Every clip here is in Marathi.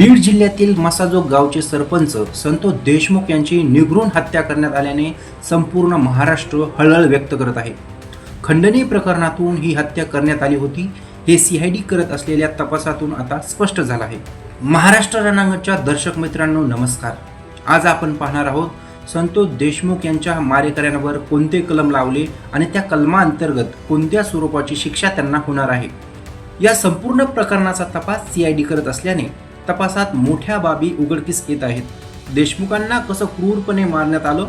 बीड जिल्ह्यातील मसाजोग गावचे सरपंच संतोष देशमुख यांची निगरून हत्या करण्यात आल्याने संपूर्ण महाराष्ट्र हळहळ व्यक्त करत आहे. खंडणी प्रकरणातून ही हत्या करण्यात आली होती हे सीआयडी करत असलेल्या तपासातून आता स्पष्ट झालं आहे. महाराष्ट्र रणांगणच्या दर्शक मित्रांनो नमस्कार. आज आपण पाहणार आहोत संतोष देशमुख यांच्या मारेकऱ्यांवर कोणते कलम लावले आणि त्या कलमाअंतर्गत कोणत्या स्वरूपाची शिक्षा त्यांना होणार आहे? या संपूर्ण प्रकरणाचा तपास सीआयडी करत असल्याने तपासात मोठ्या बाबी उघडकीस येत आहेत. देशमुखांना कसं क्रूरपणे मारण्यात आलं?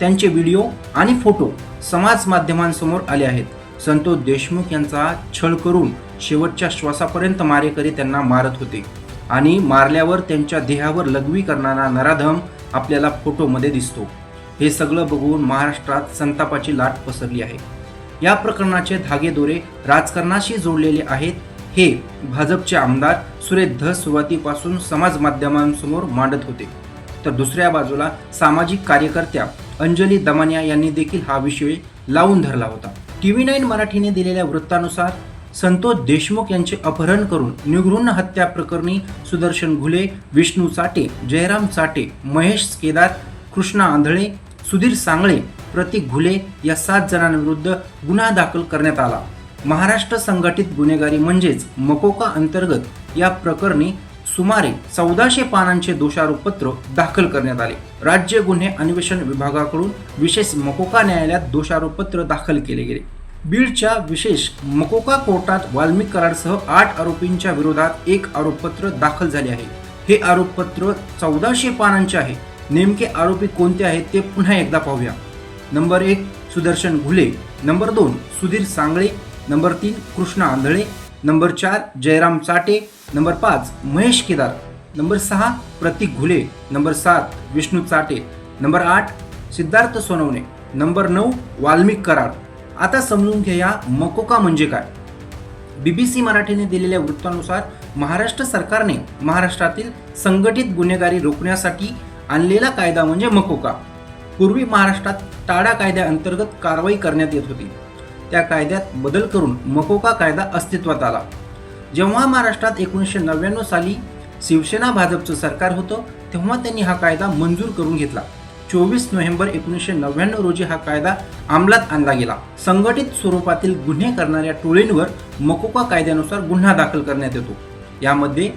त्यांचे व्हिडिओ आणि फोटो समाज माध्यमांसमोर आले आहेत. संतोष देशमुख यांचा छळ करून शेवटच्या श्वासापर्यंत मारेकरी त्यांना मारत होते. आणि मारल्यावर त्यांच्या देहावर लघवी करणारा नराधम आपल्याला फोटोमध्ये दिसतो. हे सगळं बघून महाराष्ट्रात संतापाची लाट पसरली आहे. या प्रकरणाचे धागेदोरे राजकारणाशी जोडलेले आहेत हे भाजपचे आमदार सुरेश धस सुरुवातीपासून समाज माध्यमांसमोर मांडत होते. तर दुसऱ्या बाजूला सामाजिक कार्यकर्त्या अंजली दमानिया यांनी देखील हा विषय लावून धरला होता. टीव्ही नाईन मराठीने दिलेल्या वृत्तानुसार संतोष देशमुख यांचे अपहरण करून निगृण हत्या प्रकरणी सुदर्शन घुले विष्णू चाटे जयराम चाटे महेश केदार कृष्णा आंधळे सुधीर सांगळे प्रतीक घुले या सात जणांविरुद्ध गुन्हा दाखल करण्यात आला. महाराष्ट्र संघटित गुन्हेगारी म्हणजेच मकोका अंतर्गत या प्रकरणी सुमारे चौदाशे पानांचे दोषारोपपत्र दाखल करण्यात आले. राज्य गुन्हे अन्वेषण विभागाकडून विशेष मकोका न्यायालयात दोषारोपपत्र दाखल केले गेले. बीडच्या विशेष मकोका कोर्टात वाल्मिक कराडसह आठ आरोपींच्या विरोधात एक आरोपपत्र दाखल झाले आहे. हे आरोपपत्र चौदाशे पानांचे आहे. नेमके आरोपी कोणते आहेत ते पुन्हा एकदा पाहूया. नंबर एक सुदर्शन घुले. नंबर दोन सुधीर सांगळे. नंबर तीन कृष्णा आंधळे. नंबर चार जयराम चाटे नंबर पाच महेश केदार. नंबर सहा प्रतीक घुले. नंबर सात विष्णू चाटे नंबर आठ सिद्धार्थ सोनवणे. नंबर नऊ वाल्मिक कराड. आता समजून घ्या मकोका म्हणजे काय. बीबीसी मराठीने दिलेल्या वृत्तानुसार महाराष्ट्र सरकारने महाराष्ट्रातील संघटित गुन्हेगारी रोखण्यासाठी आणलेला कायदा म्हणजे मकोका. पूर्वी महाराष्ट्रात टाडा कायद्याअंतर्गत कारवाई करण्यात येत होती. त्या कायद्यात बदल करून मकोका कायदा अस्तित्वात आला. जेव्हा महाराष्ट्रात एकोणीसशे नव्याण्णव साली शिवसेना भाजपचं सरकार होतं तेव्हा त्यांनी हा कायदा मंजूर करून घेतला. चोवीस नोव्हेंबर एकोणीसशे नव्याण्णव रोजी हा कायदा अंमलात आणला गेला. संघटित स्वरूपातील गुन्हे करणाऱ्या टोळींवर मकोका कायद्यानुसार गुन्हा दाखल करण्यात येतो. यामध्ये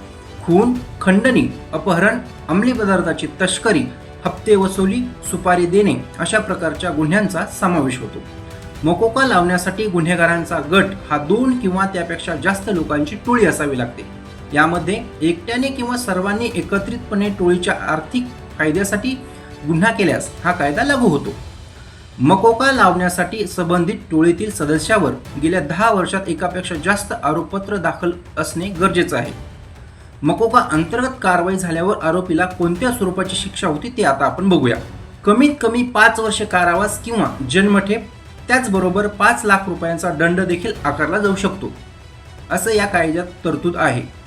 खून खंडणी अपहरण अंमली पदार्थाची तस्करी हप्ते वसुली सुपारी देणे अशा प्रकारच्या गुन्ह्यांचा समावेश होतो. मकोका लावण्यासाठी गुन्हेगारांचा गट हा दोन किंवा त्यापेक्षा जास्त लोकांची टोळी असावी लागते. यामध्ये एकट्याने किंवा सर्वांनी एकत्रितपणे टोळीच्या आर्थिक फायद्यासाठी गुन्हा केल्यास हा कायदा लागू होतो. मकोका लावण्यासाठी संबंधित टोळीतील सदस्यावर गेल्या दहा वर्षात एकापेक्षा जास्त आरोपपत्र दाखल असणे गरजेचं आहे. मकोका अंतर्गत कारवाई झाल्यावर आरोपीला कोणत्या स्वरूपाची शिक्षा होती ते आता आपण बघूया. कमीत कमी पाच वर्ष कारावास किंवा जन्मठेप त्याचबरोबर पाच लाख रुपयांचा दंड देखील आकारला जाऊ शकतो. असं या कायद्यात तरतूद आहे.